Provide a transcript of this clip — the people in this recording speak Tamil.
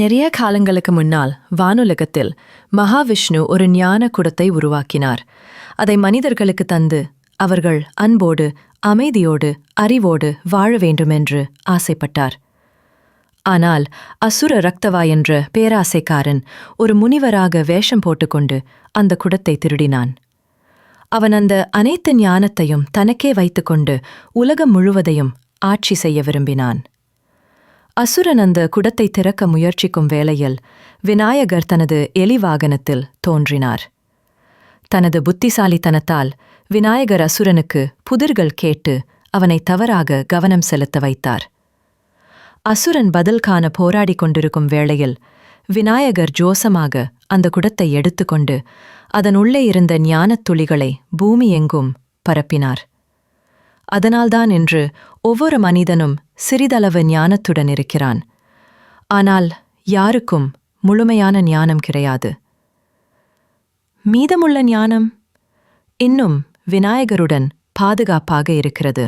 நிறைய காலங்களுக்கு முன்னால் வானுலகத்தில் மகாவிஷ்ணு ஒரு ஞான குடத்தை உருவாக்கினார். அதை மனிதர்களுக்கு தந்து அவர்கள் அன்போடு அமைதியோடு அறிவோடு வாழ வேண்டுமென்று ஆசைப்பட்டார். ஆனால் அசுர ரக்தவா என்ற பேராசைக்காரன் ஒரு முனிவராக வேஷம் போட்டுக்கொண்டு அந்த குடத்தை திருடினான். அவன் அந்த அனைத்து ஞானத்தையும் தனக்கே வைத்துக்கொண்டு உலகம் முழுவதையும் ஆட்சி செய்ய விரும்பினான். அசுரன் அந்த குடத்தை திறக்க முயற்சிக்கும் வேளையில் விநாயகர் தனது எலிவாகனத்தில் தோன்றினார். தனது புத்திசாலித்தனத்தால் விநாயகர் அசுரனுக்கு புதிர்கள் கேட்டு அவனை தவறாக கவனம் செலுத்த வைத்தார். அசுரன் பதில் காண போராடிக் கொண்டிருக்கும் வேளையில் விநாயகர் ஜோசமாக அந்த குடத்தை எடுத்துக்கொண்டு அதன் உள்ளே இருந்த ஞானத் துளிகளை பூமி எங்கும் பரப்பினார். அதனால்தான் இன்று ஒவ்வொரு மனிதனும் சிறிதளவு ஞானத்துடன் இருக்கிறான். ஆனால் யாருக்கும் முழுமையான ஞானம் கிடையாது. மீதமுள்ள ஞானம் இன்னும் விநாயகருடன் பாதுகாப்பாக இருக்கிறது.